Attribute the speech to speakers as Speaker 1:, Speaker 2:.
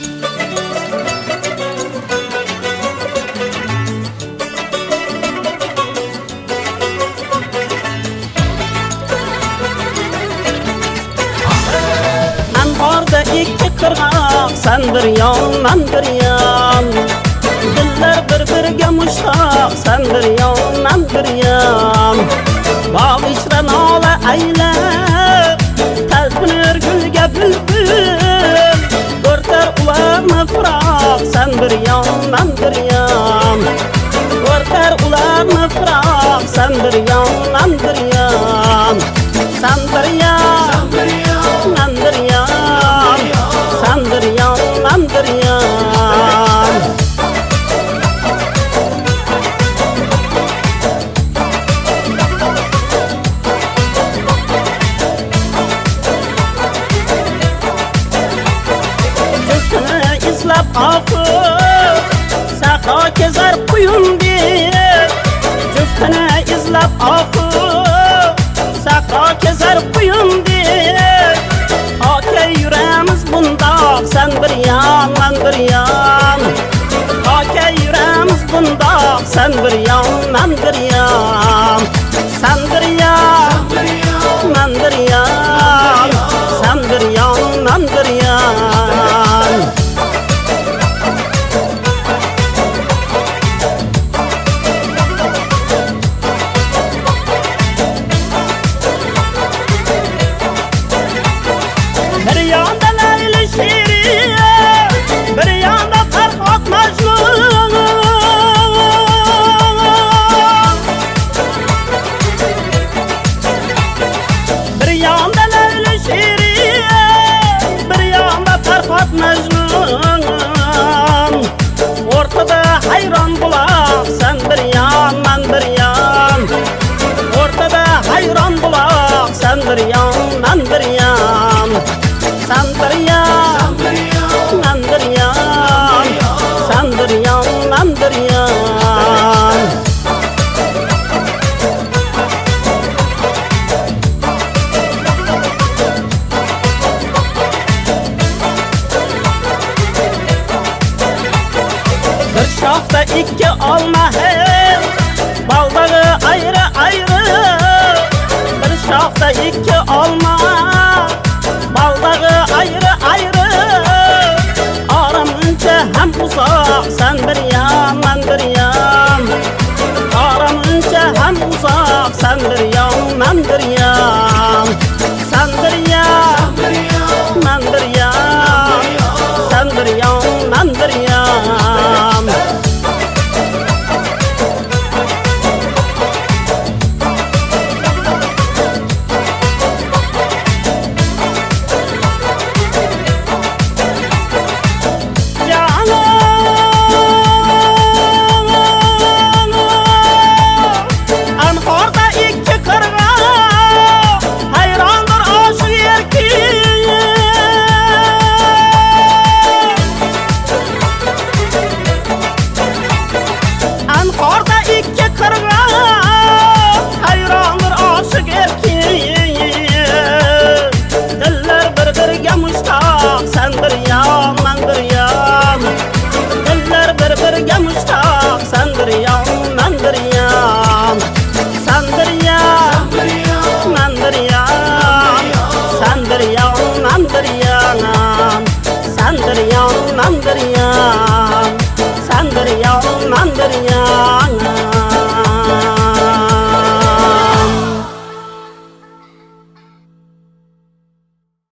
Speaker 1: Men barda ikki qirg'oq sen bir yon men bir yon Dillar bir-biriga mushtoq sen bir yon men bir yon Bog' ichra nola aylab bir yon men bir yon O'rtar ularni firoq sen bir yon men bir yon Sen bir yon kezer kuyun bir Cüftünü izlep afı, saka kezer kuyun bir Aka yüreğimiz bunda sen bir yan ben bir yan. Aka yüreğimiz bunda sen bir yan ben bir yan. Sen bir yan ben bir yan Şirin Bir yanda Ferhat Mecnun. Bir yanda Leyli Mecnun. Ortada hayran bulaq Sen bir ben bir Ortada hayran bulaq Sen bir yan ben bir yan. Sen bir yan Şafta iki alma hey Baldağı ayrı ayrı Bir şafta iki alma. Baldağı ayrı ayrı Aramınca hem uzak Sen bir yan ben bir yan. Aramınca hem uzak Sen bir yan ben bir yan